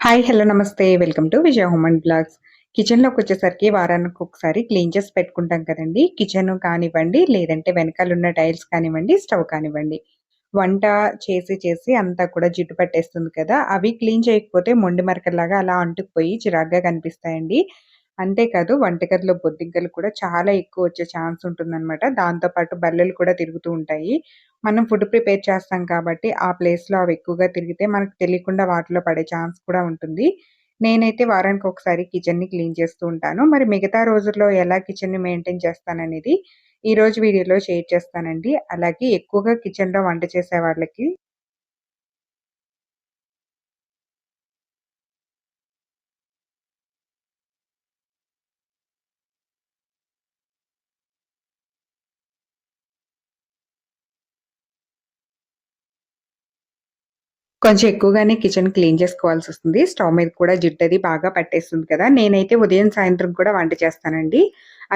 Hi hello నమస్తే. Welcome to Vijaya హోమన్ blogs కిచెన్లోకి వచ్చేసరికి వారానికి ఒకసారి క్లీన్ చేసి పెట్టుకుంటాం కదండి. కిచెన్ కానివ్వండి లేదంటే వెనకాల ఉన్న టైల్స్ కానివ్వండి స్టవ్ కానివ్వండి. వంట చేసి చేసి అంతా కూడా జిడ్డు పట్టేస్తుంది కదా. అవి క్లీన్ చేయకపోతే మొండి మరకలాగా అలా అంటుకుపోయి చిరాగ్గా కనిపిస్తాయండి. అంతేకాదు వంటగదిలో బొద్దింకలు కూడా చాలా ఎక్కువ వచ్చే ఛాన్స్ ఉంటుందన్నమాట. దాంతోపాటు బల్లెలు కూడా తిరుగుతూ ఉంటాయి. మనం ఫుడ్ ప్రిపేర్ చేస్తాం కాబట్టి ఆ ప్లేస్లో అవి ఎక్కువగా తిరిగితే మనకు తెలియకుండా వాటిలో పడే ఛాన్స్ కూడా ఉంటుంది. నేనైతే వారానికి ఒకసారి కిచెన్ని క్లీన్ చేస్తూ ఉంటాను. మరి మిగతా రోజుల్లో ఎలా కిచెన్ని మెయింటైన్ చేస్తాననేది ఈ రోజు వీడియోలో షేర్ చేస్తానండి. అలాగే ఎక్కువగా కిచెన్లో వంట చేసే వాళ్ళకి కొంచెం ఎక్కువగానే కిచెన్ క్లీన్ చేసుకోవాల్సి వస్తుంది. స్టవ్ మీద కూడా జిడ్డది బాగా పట్టేస్తుంది కదా. నేనైతే ఉదయం సాయంత్రం కూడా వంట చేస్తానండి.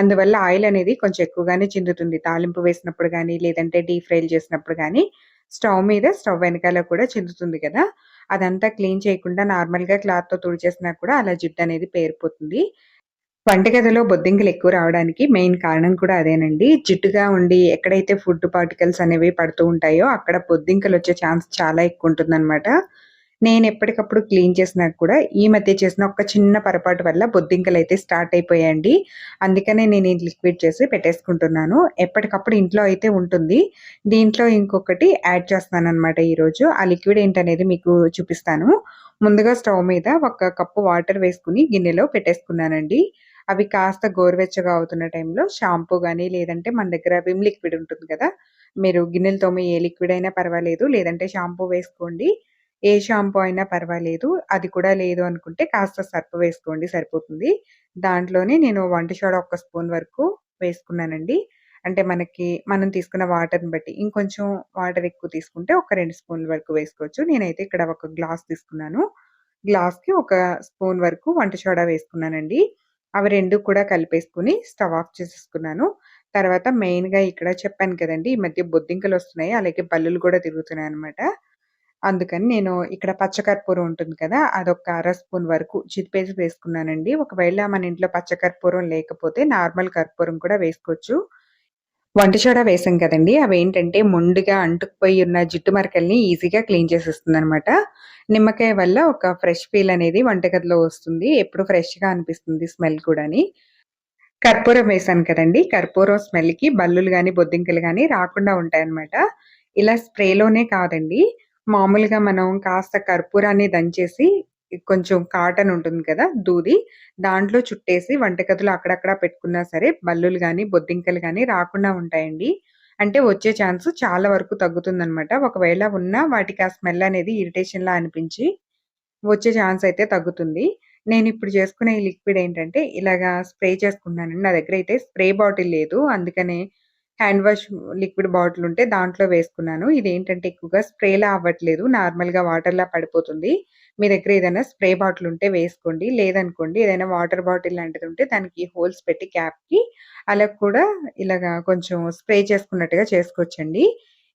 అందువల్ల ఆయిల్ అనేది కొంచెం ఎక్కువగానే చిందుతుంది. తాలింపు వేసినప్పుడు కానీ లేదంటే డీప్ ఫ్రైలు చేసినప్పుడు కానీ స్టవ్ మీద స్టవ్ వెనకాల కూడా చిందుతుంది కదా. అదంతా క్లీన్ చేయకుండా నార్మల్గా క్లాత్తో తుడిచేసినా కూడా అలా జిడ్డు అనేది పేరిపోతుంది. వంటగదిలో బొద్దింకలు ఎక్కువ రావడానికి మెయిన్ కారణం కూడా అదేనండి. జిడ్డుగా ఉండి ఎక్కడైతే ఫుడ్ పార్టికల్స్ అనేవి పడుతూ ఉంటాయో అక్కడ బొద్దింకలు వచ్చే ఛాన్స్ చాలా ఎక్కువ ఉంటుందన్నమాట. నేను ఎప్పటికప్పుడు క్లీన్ చేసినా కూడా ఈ మధ్య చేసిన ఒక చిన్న పొరపాటు వల్ల బొద్దింకలు అయితే స్టార్ట్ అయిపోయాయండి. అందుకనే నేను ఈ లిక్విడ్ చేసి పెట్టేసుకుంటున్నాను. ఎప్పటికప్పుడు ఇంట్లో అయితే ఉంటుంది. దీంట్లో ఇంకొకటి యాడ్ చేస్తాను అనమాట ఈరోజు. ఆ లిక్విడ్ ఏంటనేది మీకు చూపిస్తాను. ముందుగా స్టవ్ మీద ఒక కప్పు వాటర్ వేసుకుని గిన్నెలో పెట్టేసుకున్నానండి. అవి కాస్త గోరువెచ్చగా అవుతున్న టైంలో షాంపూ కానీ లేదంటే మన దగ్గర విమ్ లిక్విడ్ ఉంటుంది కదా మీరు గిన్నెలు తోమి ఏ లిక్విడ్ అయినా పర్వాలేదు లేదంటే షాంపూ వేసుకోండి. ఏ షాంపూ అయినా పర్వాలేదు అది కూడా లేదు అనుకుంటే కాస్త సర్ఫ్ వేసుకోండి సరిపోతుంది. దాంట్లోనే నేను వంట సోడా ఒక స్పూన్ వరకు వేసుకున్నానండి. అంటే మనకి మనం తీసుకున్న వాటర్ని బట్టి ఇంకొంచెం వాటర్ ఎక్కువ తీసుకుంటే ఒక రెండు స్పూన్ల వరకు వేసుకోవచ్చు. నేనైతే ఇక్కడ ఒక గ్లాస్ తీసుకున్నాను. గ్లాస్కి ఒక స్పూన్ వరకు వంట సోడా వేసుకున్నానండి. అవి రెండు కూడా కలిపేసుకుని స్టవ్ ఆఫ్ చేసేసుకున్నాను. తర్వాత మెయిన్గా ఇక్కడ చెప్పాను కదండి ఈ మధ్య బొద్దింకలు వస్తున్నాయి అలాగే బల్లులు కూడా తిరుగుతున్నాయి అనమాట అందుకని నేను ఇక్కడ పచ్చకర్పూరం ఉంటుంది కదా అదొక అర స్పూన్ వరకు చితిపేసి వేసుకున్నానండి. ఒకవేళ మన ఇంట్లో పచ్చకర్పూరం లేకపోతే నార్మల్ కర్పూరం కూడా వేసుకోవచ్చు. వంట సోడా వేసాం కదండి. అవి ఏంటంటే మొండుగా అంటుకుపోయి ఉన్న జిట్టు మరకల్ని ఈజీగా క్లీన్ చేసేస్తుంది అనమాట నిమ్మకాయ వల్ల ఒక ఫ్రెష్ ఫీల్ అనేది వంటగదిలో వస్తుంది. ఎప్పుడు ఫ్రెష్గా అనిపిస్తుంది స్మెల్ కూడాని. కర్పూరం వేసాను కదండి. కర్పూరం స్మెల్కి బల్లులు కానీ బొద్దింకలు కానీ రాకుండా ఉంటాయన్నమాట. ఇలా స్ప్రేలోనే కాదండి. మామూలుగా మనం కాస్త కర్పూరాన్ని దంచేసి కొంచెం కాటన్ ఉంటుంది కదా దూది దాంట్లో చుట్టేసి వంటగదిలో అక్కడక్కడ పెట్టుకున్నా సరే బల్లులు కానీ బొద్దింకలు కానీ రాకుండా ఉంటాయండి. అంటే వచ్చే ఛాన్స్ చాలా వరకు తగ్గుతుందనమాట ఒకవేళ ఉన్నా వాటికి ఆ స్మెల్ అనేది ఇరిటేషన్లా అనిపించి వచ్చే ఛాన్స్ అయితే తగ్గుతుంది. నేను ఇప్పుడు చేసుకునే ఈ లిక్విడ్ ఏంటంటే ఇలాగా స్ప్రే చేసుకున్నానండి నా దగ్గర అయితే స్ప్రే బాటిల్ లేదు. అందుకనే హ్యాండ్ వాష్ లిక్విడ్ బాటిల్ ఉంటే దాంట్లో వేసుకున్నాను. ఇది ఏంటంటే ఎక్కువగా స్ప్రేలా అవ్వట్లేదు. నార్మల్గా వాటర్లా పడిపోతుంది. మీ దగ్గర ఏదైనా స్ప్రే బాటిల్ ఉంటే వేసుకోండి. లేదనుకోండి ఏదైనా వాటర్ బాటిల్ లాంటిది ఉంటే దానికి హోల్స్ పెట్టి క్యాప్కి అలా కూడా ఇలాగా కొంచెం స్ప్రే చేసుకున్నట్టుగా చేసుకోవచ్చండి.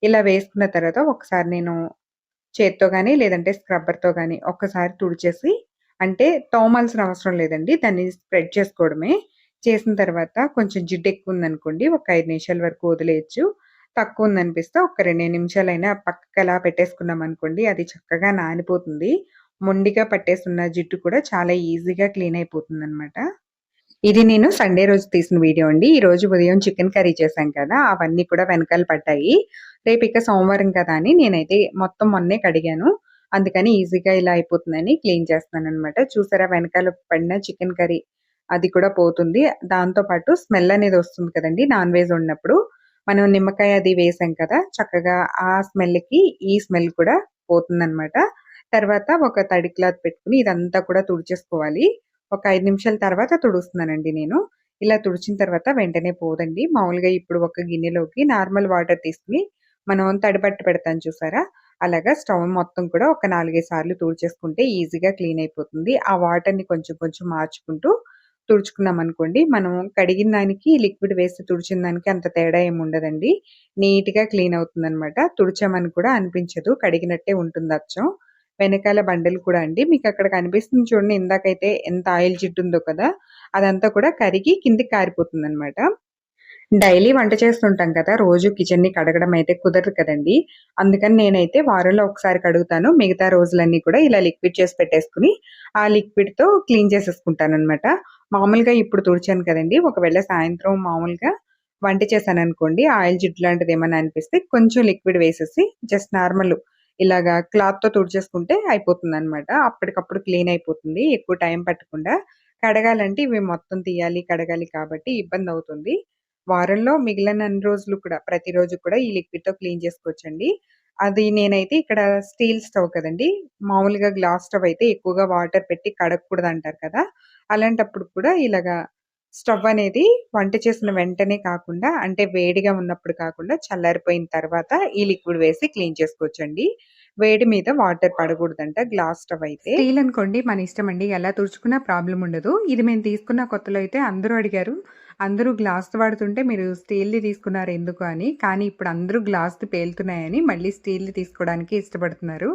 ఇలా వేసుకున్న తర్వాత ఒకసారి నేను చేత్తో కానీ లేదంటే స్క్రబ్బర్తో కానీ ఒక్కసారి తుడిచేసి అంటే తోమాల్సిన అవసరం లేదండి. దాన్ని స్ప్రెడ్ చేసుకోవడమే. చేసిన తర్వాత కొంచెం జిడ్డు ఎక్కువ ఉందనుకోండి ఒక ఐదు నిమిషాల వరకు వదిలేయచ్చు. తక్కువ ఉందనిపిస్తే ఒక రెండు నిమిషాలైనా పక్కకు అలా పెట్టేసుకున్నాం అనుకోండి అది చక్కగా నానిపోతుంది. మొండిగా పట్టేస్తున్న జిడ్డు కూడా చాలా ఈజీగా క్లీన్ అయిపోతుంది అనమాట ఇది నేను సండే రోజు తీసిన వీడియో అండి. ఈ రోజు ఉదయం చికెన్ కర్రీ చేశాం కదా అవన్నీ కూడా వెనకాల పడ్డాయి. రేపు ఇక సోమవారం కదా అని నేనైతే మొత్తం మొన్నే కడిగాను. అందుకని ఈజీగా ఇలా అయిపోతుందని క్లీన్ చేస్తున్నాను అనమాట చూసారా వెనకాల పడిన చికెన్ కర్రీ? అది కూడా పోతుంది. దాంతో పాటు స్మెల్ అనేది వస్తుంది కదండి నాన్ వెజ్ ఉన్నప్పుడు మనం నిమ్మకాయ అది వేసాం కదా చక్కగా ఆ స్మెల్కి ఈ స్మెల్ కూడా పోతుందన్నమాట. తర్వాత ఒక తడి క్లాత్ పెట్టుకుని ఇదంతా కూడా తుడిచేసుకోవాలి. ఒక ఐదు నిమిషాల తర్వాత తుడుస్తున్నానండి నేను. ఇలా తుడిచిన తర్వాత వెంటనే పోదండి. మామూలుగా ఇప్పుడు ఒక గిన్నెలోకి నార్మల్ వాటర్ తీసుకుని మనం తడిపట్టు పెడతాం చూసారా? అలాగా స్టవ్ మొత్తం కూడా ఒక నాలుగైదు సార్లు తుడిచేసుకుంటే ఈజీగా క్లీన్ అయిపోతుంది. ఆ వాటర్ని కొంచెం కొంచెం మార్చుకుంటూ తుడుచుకున్నాం అనుకోండి మనం కడిగిన దానికి లిక్విడ్ వేసి తుడిచిన దానికి అంత తేడా ఏమి ఉండదండి నీట్గా క్లీన్ అవుతుంది అనమాట తుడిచామని కూడా అనిపించదు కడిగినట్టే ఉంటుంది అచ్చం వెనకాల బండలు కూడా అండి. మీకు అక్కడ కనిపిస్తుంది చూడండి ఇందాకైతే ఎంత ఆయిల్ జిడ్డుందో కదా! అదంతా కూడా కరిగి కిందకి కారిపోతుందనమాట. డైలీ వంట చేస్తుంటాం కదా! రోజు కిచెన్‌ని కడగడం అయితే కుదరదు కదండి అందుకని నేనైతే వారంలో ఒకసారి కడుగుతాను. మిగతా రోజులన్నీ కూడా ఇలా లిక్విడ్ చేసి పెట్టేసుకొని, ఆ లిక్విడ్‌తో క్లీన్ చేసేసుకుంటాను అనమాట మామూలుగా ఇప్పుడు తుడిచాను కదండీ! ఒకవేళ సాయంత్రం మామూలుగా వంట చేశాననుకోండి, ఆయిల్ జిడ్డు ఏమైనా అనిపిస్తే కొంచెం లిక్విడ్ వేసేసి జస్ట్ నార్మల్ ఇలాగా క్లాత్‌తో తుడిచేసుకుంటే అయిపోతుంది అనమాట అప్పటికప్పుడు క్లీన్ అయిపోతుంది. ఎక్కువ టైం పట్టకుండా. కడగాలంటే ఇవి మొత్తం తీయాలి, కడగాలి కాబట్టి ఇబ్బంది అవుతుంది వారంలో మిగిలిన రోజులు కూడా ప్రతిరోజు కూడా ఈ లిక్విడ్‌తో క్లీన్ చేసుకోవచ్చండి. అది నేనైతే ఇక్కడ స్టీల్ స్టవ్ కదండి మామూలుగా గ్లాస్ స్టవ్ అయితే ఎక్కువగా వాటర్ పెట్టి కడగకూడదు అంటారు కదా! అలాంటప్పుడు కూడా ఇలాగా స్టవ్ అనేది వంట చేసిన వెంటనే కాకుండా అంటే వేడిగా ఉన్నప్పుడు కాకుండా చల్లారిపోయిన తర్వాత ఈ లిక్విడ్ వేసి క్లీన్ చేసుకోవచ్చండి. వేడి మీద వాటర్ పడకూడదంట గ్లాస్ స్టవ్ అయితే. స్టీల్ అనుకోండి మన అండి ఎలా తుడుచుకున్నా ప్రాబ్లం ఉండదు. ఇది మేము తీసుకున్న కొత్తలో అయితే అందరూ అడిగారు. అందరూ గ్లాస్ వాడుతుంటే మీరు స్టీల్‌ది తీసుకున్నారు ఎందుకు అని. కానీ ఇప్పుడు అందరూ గ్లాస్‌ది పేలుతున్నాయని మళ్ళీ స్టీల్‌ది తీసుకోవడానికి ఇష్టపడుతున్నారు.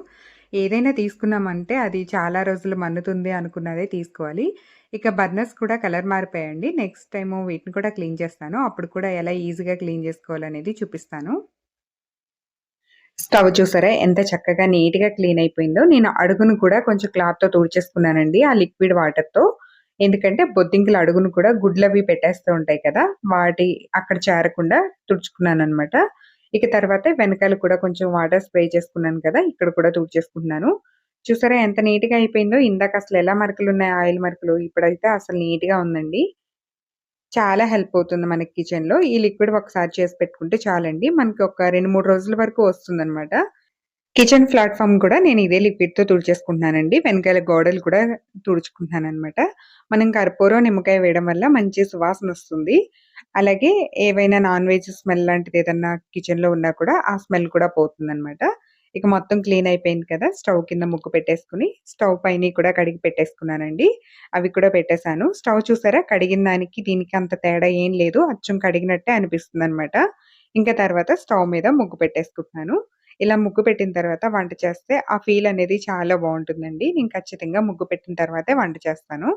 ఏదైనా తీసుకున్నామంటే అది చాలా రోజులు మన్నుతుంది అనుకున్నదే తీసుకోవాలి. ఇక బర్నర్స్ కూడా కలర్ మారిపోయాయండి. నెక్స్ట్ టైం వీటిని కూడా క్లీన్ చేస్తాను. అప్పుడు కూడా ఎలా ఈజీగా క్లీన్ చేసుకోవాలనేది చూపిస్తాను. స్టవ్ చూసారా ఎంత చక్కగా నీట్‌గా క్లీన్ అయిపోయిందో. నేను అడుగును కూడా కొంచెం క్లాత్‌తో తుడిచేసుకున్నానండి. ఆ లిక్విడ్ వాటర్‌తో. ఎందుకంటే బొద్దింకల అడుగును కూడా గుడ్లవి పెట్టేస్తూ ఉంటాయి కదా! వాటి అక్కడ చేరకుండా తుడుచుకున్నాననమాట. ఇక తర్వాత వెనకాల కూడా కొంచెం వాటర్ స్ప్రే చేసుకున్నాను కదా! ఇక్కడ కూడా తుడిచేసుకుంటున్నాను. చూసారా ఎంత నీట్‌గా అయిపోయిందో. ఇందాక అసలు ఎలా మరకలున్నాయి ఆయిల్ మరకలు. ఇప్పుడైతే అసలు నీట్‌గా ఉందండి. చాలా హెల్ప్ అవుతుంది మనకి కిచెన్‌లో. ఈ లిక్విడ్ ఒకసారి చేసి పెట్టుకుంటే చాలండి. మనకి ఒక 2, 3 రోజుల వరకు వస్తుందన్నమాట కిచెన్ ప్లాట్ఫామ్ కూడా నేను ఇదే లిక్విడ్‌తో తుడిచేసుకుంటున్నానండి. వెనకాల గోడలు కూడా తుడుచుకుంటున్నాననమాట. మనం కర్పూరం, నిమ్మకాయ వేయడం వల్ల మంచి సువాసన వస్తుంది అలాగే ఏవైనా నాన్ వెజ్ స్మెల్ లాంటిది ఏదన్నా కిచెన్‌లో ఉన్నా కూడా ఆ స్మెల్ కూడా పోతుందన్నమాట ఇక మొత్తం క్లీన్ అయిపోయింది కదా! స్టవ్ కింద ముగ్గు పెట్టేసుకొని, స్టవ్ పైన కూడా కడిగి పెట్టేసుకున్నానండి. అవి కూడా పెట్టేసాను. స్టవ్ చూసారా కడిగిన దానికి దీనికి అంత తేడా ఏం లేదు. అచ్చం కడిగినట్టే అనిపిస్తుంది అనమాట ఇంకా తర్వాత స్టవ్ మీద ముగ్గు పెట్టేసుకుంటున్నాను. ఇలా ముగ్గు పెట్టిన తర్వాత వంట చేస్తే ఆ ఫీల్ అనేది చాలా బాగుంటుందండి నేను ఖచ్చితంగా ముగ్గు పెట్టిన తర్వాతే వంట చేస్తాను.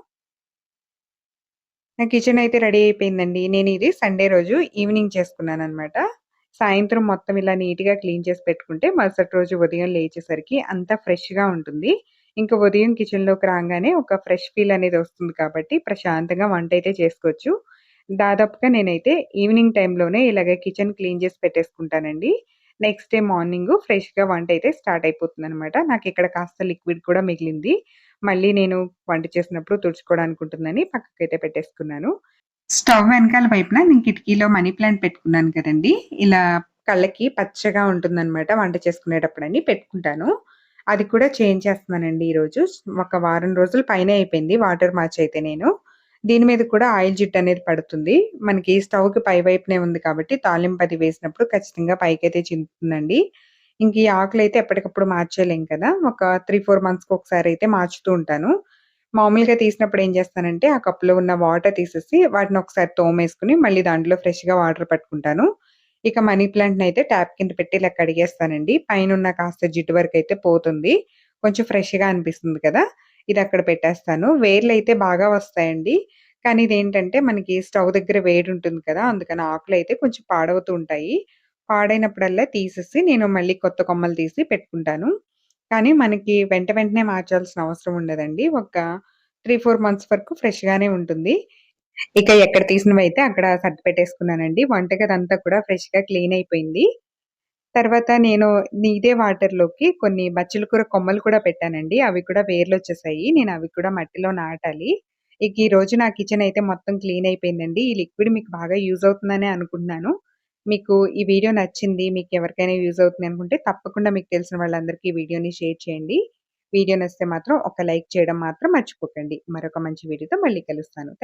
నా కిచెన్ అయితే రెడీ అయిపోయిందండి. నేను ఇది సండే రోజు ఈవినింగ్ చేసుకున్నాను అనమాట సాయంత్రం మొత్తం ఇలా నీట్‌గా క్లీన్ చేసి పెట్టుకుంటే మరుసటి రోజు ఉదయం లేచేసరికి అంతా ఫ్రెష్‌గా ఉంటుంది. ఇంక ఉదయం కిచెన్‌లోకి రాగానే ఒక ఫ్రెష్ ఫీల్ అనేది వస్తుంది కాబట్టి ప్రశాంతంగా వంట అయితే చేసుకోవచ్చు. దాదాపుగా నేనైతే ఈవినింగ్ టైంలోనే ఇలాగ కిచెన్ క్లీన్ చేసి పెట్టేసుకుంటానండి. నెక్స్ట్ డే మార్నింగ్ ఫ్రెష్‌గా అయితే స్టార్ట్ అయిపోతుంది అన్నమాట నాకు ఇక్కడ కాస్త లిక్విడ్ కూడా మిగిలింది. మళ్ళీ నేను వంట చేసినప్పుడు తుడుచుకోవడానికి ఉంటుందని పక్కకైతే పెట్టేసుకున్నాను. స్టవ్ వెనకాల వైపున నేను కిటికీలో మనీ ప్లాంట్ పెట్టుకున్నాను కదండి ఇలా కళ్ళకి పచ్చగా ఉంటుందన్నమాట వంట చేసుకునేటప్పుడు అని పెట్టుకుంటాను. అది కూడా చేంజ్ చేస్తున్నానండి ఈరోజు. ఒక వారం రోజులు పైన అయిపోయింది వాటర్ మార్చయితే నేను. దీని మీద కూడా ఆయిల్ జిట్ అనేది పడుతుంది. మనకి స్టవ్‌కి పై వైపునే ఉంది కాబట్టి తాలింపు అది వేసినప్పుడు ఖచ్చితంగా పైకైతే చిందుతుందండి. ఇంక ఈ ఆకులైతే ఎప్పటికప్పుడు మార్చేయలేం కదా! ఒక 3, 4 మంత్స్‌కి ఒకసారి అయితే మార్చుతూ ఉంటాను. మామూలుగా తీసినప్పుడు ఏం చేస్తానంటే ఆ కప్పులో ఉన్న వాటర్ తీసేసి వాటిని ఒకసారి తోమేసుకొని మళ్ళీ దాంట్లో ఫ్రెష్‌గా వాటర్ పట్టుకుంటాను. ఇక మనీ ప్లాంట్‌నయితే ట్యాప్ కింద పెట్టి ఇలా కడిగేస్తానండి. పైనున్న కాస్త జిడ్డు అయితే పోతుంది. కొంచెం ఫ్రెష్‌గా అనిపిస్తుంది కదా! ఇది అక్కడ పెట్టేస్తాను. వేర్లు అయితే బాగా వస్తాయండి. కానీ ఇదేంటంటే మనకి స్టవ్ దగ్గర వేడి ఉంటుంది కదా! అందుకని ఆకులైతే కొంచెం పాడవుతూ ఉంటాయి. పాడైనప్పుడల్లా తీసేసి నేను మళ్ళీ కొత్త కొమ్మలు తీసి పెట్టుకుంటాను. కానీ మనకి వెంట వెంటనే మార్చాల్సిన అవసరం ఉండదండి. ఒక 3, 4 మంత్స్ వరకు ఫ్రెష్‌గానే ఉంటుంది. ఇక ఎక్కడ తీసినవి అయితే అక్కడ సర్ది పెట్టేసుకున్నానండి. వంటగదంతా కూడా ఫ్రెష్‌గా క్లీన్ అయిపోయింది. తర్వాత నేను ఇదే వాటర్‌లోకి కొన్ని బచ్చలకూర కొమ్మలు కూడా పెట్టానండి. అవి కూడా వేర్లొచ్చేసాయి. నేను అవి కూడా మట్టిలో నాటాలి. ఇక ఈరోజు నా కిచెన్ అయితే మొత్తం క్లీన్ అయిపోయిందండి. ఈ లిక్విడ్ మీకు బాగా యూజ్ అవుతుందనే అనుకుంటున్నాను. మీకు ఈ వీడియో నచ్చింది. మీకు ఎవరికైనా యూజ్ అవుతుంది అనుకుంటే తప్పకుండా మీకు తెలిసిన వాళ్ళందరికీ ఈ వీడియోని షేర్ చేయండి. వీడియో నచ్చితే మాత్రం ఒక లైక్ చేయడం మాత్రం మర్చిపోకండి. మరొక మంచి వీడియోతో మళ్ళీ కలుస్తాను.